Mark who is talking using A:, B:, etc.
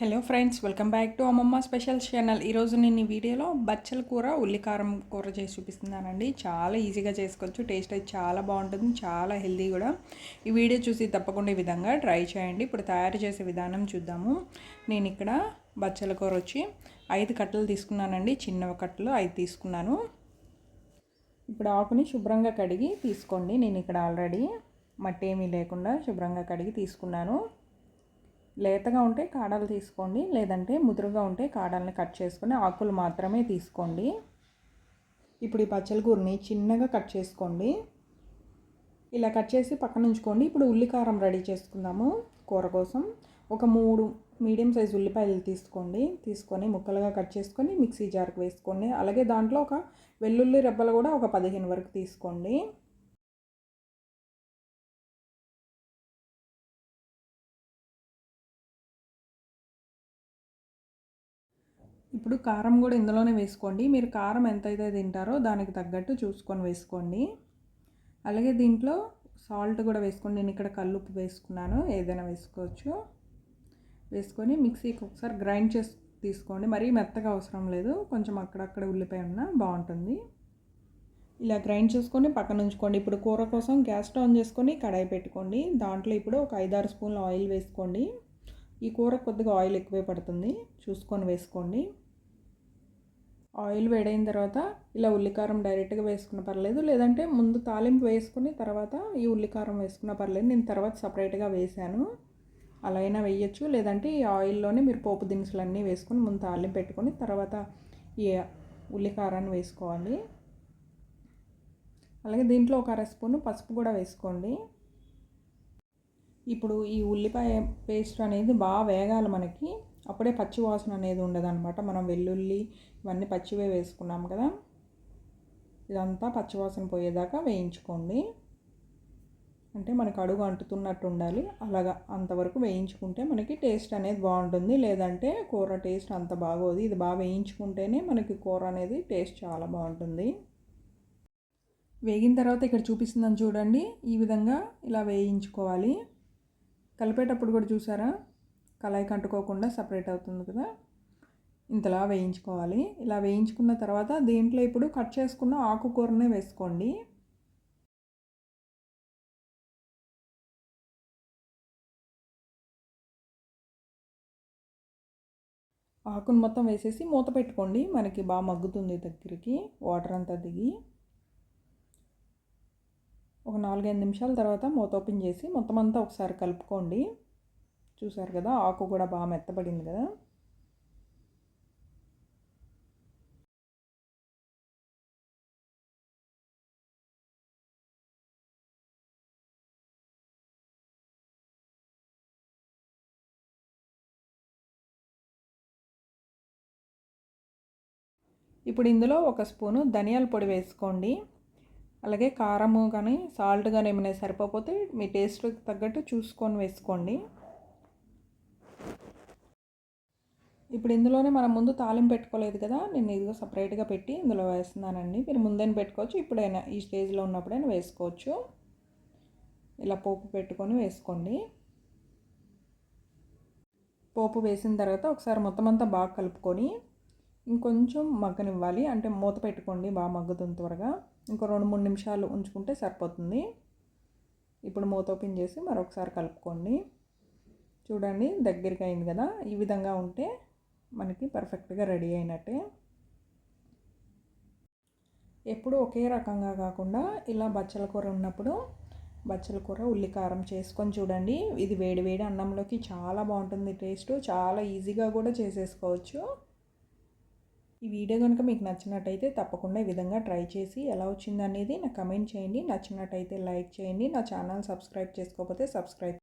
A: Hello friends welcome back to Ammamma special channel ఈరోజు నేను ఈ వీడియోలో బచ్చల కూర ఉల్లికారం కూర చేసి చూపిస్తున్నానండి. చాలా ఈజీగా చేసుకోవచ్చు టేస్ట్ అయితే చాలా బాగుంటుంది చాలా హెల్తీ కూడా. ఈ వీడియో చూసి తప్పకుండా ఈ విధంగా ట్రై చేయండి. ఇప్పుడు తయారు చేసే విధానం చూద్దాము. నేను ఇక్కడ బచ్చల కూర వచ్చి ఐదు కట్టలు తీసుకున్నానండి. చిన్న కట్టలు ఐదు తీసుకున్నాను. ఇప్పుడు ఆకుని శుభ్రంగా కడిగి తీసుకోండి. నేను ఇక్కడ ఆల్రెడీ మట్టి ఏమీ లేకుండా శుభ్రంగా కడిగి తీసుకున్నాను. లేతగా ఉంటే కాడలు తీసుకోండి లేదంటే ముదురుగా ఉంటే కాడల్ని కట్ చేసుకుని ఆకులు మాత్రమే తీసుకోండి. ఇప్పుడు ఈ పచ్చల కూరని చిన్నగా కట్ చేసుకోండి. ఇలా కట్ చేసి పక్కన ఉంచుకోండి. ఇప్పుడు ఉల్లికారం రెడీ చేసుకుందాము కూర కోసం. ఒక మూడు మీడియం సైజ్ ఉల్లిపాయలు తీసుకోండి. తీసుకొని ముక్కలుగా కట్ చేసుకొని మిక్సీ జార్కి వేసుకోండి. అలాగే దాంట్లో ఒక వెల్లుల్లి రెబ్బలు కూడా ఒక పదిహేను వరకు తీసుకోండి. ఇప్పుడు కారం కూడా ఇందులోనే వేసుకోండి. మీరు కారం ఎంతైతే తింటారో దానికి తగ్గట్టు చూసుకొని వేసుకోండి. అలాగే దీంట్లో సాల్ట్ కూడా వేసుకోండి. నేను ఇక్కడ కల్లుప్పు వేసుకున్నాను. ఏదైనా వేసుకోవచ్చు. వేసుకొని మిక్సీకి ఒకసారి గ్రైండ్ చేసి తీసుకోండి. మరీ మెత్తగా అవసరం లేదు. కొంచెం అక్కడక్కడ ఉల్లిపాయ ఉన్న బాగుంటుంది. ఇలా గ్రైండ్ చేసుకొని పక్కన ఉంచుకోండి. ఇప్పుడు కూర కోసం గ్యాస్ ఆన్ చేసుకొని కడాయి పెట్టుకోండి. దాంట్లో ఇప్పుడు ఒక ఐదారు స్పూన్ల ఆయిల్ వేసుకోండి. ఈ కూర కొద్దిగా ఆయిల్ ఎక్కువే పడుతుంది. చూసుకొని వేసుకోండి. ఆయిల్ వేడైన తర్వాత ఇలా ఉల్లికారం డైరెక్ట్గా వేసుకున్న పర్లేదు లేదంటే ముందు తాలింపు వేసుకుని తర్వాత ఈ ఉల్లికారం వేసుకున్న పర్లేదు. నేను తర్వాత సపరేట్గా వేసాను. అలా అయినా వేయచ్చు. లేదంటే ఈ ఆయిల్లోనే మీరు పోపు దినుసులన్నీ వేసుకొని ముందు తాలింపు పెట్టుకొని తర్వాత ఈ ఉల్లికారాన్ని వేసుకోవాలి. అలాగే దీంట్లో ఒక అర స్పూన్ పసుపు కూడా వేసుకోండి. ఇప్పుడు ఈ ఉల్లిపాయ పేస్ట్ అనేది బాగా వేగాలి మనకి. అప్పుడే పచ్చి వాసన అనేది ఉండదన్నమాట. మనం వెల్లుల్లి ఇవన్నీ పచ్చివే వేసుకున్నాం కదా. ఇదంతా పచ్చివాసన పోయేదాకా వేయించుకోండి. అంటే మనకు అడుగు అంటుతున్నట్టు ఉండాలి. అలాగా అంతవరకు వేయించుకుంటే మనకి టేస్ట్ అనేది బాగుంటుంది. లేదంటే కూర టేస్ట్ అంత బాగోదు. ఇది బాగా వేయించుకుంటేనే మనకి కూర అనేది టేస్ట్ చాలా బాగుంటుంది. వేగిన తర్వాత ఇక్కడ చూపిస్తుందని చూడండి. ఈ విధంగా ఇలా వేయించుకోవాలి. కలిపేటప్పుడు కూడా చూసారా? కళాయికి కంటుకోకుండా సపరేట్ అవుతుంది కదా. ఇంతలా వేయించుకోవాలి. ఇలా వేయించుకున్న తర్వాత దీంట్లో ఇప్పుడు కట్ చేసుకున్న ఆకుకూరనే వేసుకోండి. ఆకును మొత్తం వేసేసి మూత పెట్టుకోండి. మనకి బాగా మగ్గుతుంది దగ్గరికి. వాటర్ అంతా దిగి ఒక నాలుగైదు నిమిషాల తర్వాత మూత ఓపెన్ చేసి మొత్తం అంతా ఒకసారి కలుపుకోండి. చూసారు కదా ఆకు కూడా బాగా మెత్తబడింది కదా. ఇప్పుడు ఇందులో ఒక స్పూను ధనియాల పొడి వేసుకోండి. అలాగే కారము కానీ సాల్ట్ కానీ ఏమైనా సరిపోతే మీ టేస్ట్ తగ్గట్టు చూసుకొని వేసుకోండి. ఇప్పుడు ఇందులోనే మనం ముందు తాలింపు పెట్టుకోలేదు కదా నేను ఇదిగో సపరేట్గా పెట్టి ఇందులో వేస్తున్నానండి. మీరు ముందే పెట్టుకోవచ్చు ఇప్పుడైనా ఈ స్టేజ్లో ఉన్నప్పుడైనా వేసుకోవచ్చు. ఇలా పోపు పెట్టుకొని వేసుకోండి. పోపు వేసిన తర్వాత ఒకసారి మొత్తం అంతా బాగా కలుపుకొని ఇంకొంచెం మగ్గనివ్వాలి. అంటే మూత పెట్టుకోండి బాగా మగ్గుతుంది త్వరగా. ఇంకో రెండు మూడు నిమిషాలు ఉంచుకుంటే సరిపోతుంది. ఇప్పుడు మూత ఓపెన్ చేసి మరొకసారి కలుపుకోండి. చూడండి దగ్గరికి అయింది కదా ఈ విధంగా ఉంటే మనకి పర్ఫెక్ట్గా రెడీ అయినట్టే. ఎప్పుడు ఒకే రకంగా కాకుండా ఇలా బచ్చల కూర ఉన్నప్పుడు బచ్చల కూర ఉల్లికారం చేసుకొని చూడండి. ఇది వేడి వేడి అన్నంలోకి చాలా బాగుంటుంది టేస్ట్. చాలా ఈజీగా కూడా చేసేసుకోవచ్చు. ఈ వీడియో కనుక మీకు నచ్చినట్టయితే తప్పకుండా ఈ విధంగా ట్రై చేసి ఎలా వచ్చిందనేది నాకు కమెంట్ చేయండి. నచ్చినట్టయితే లైక్ చేయండి. నా ఛానల్ సబ్స్క్రైబ్ చేసుకోకపోతే సబ్స్క్రైబ్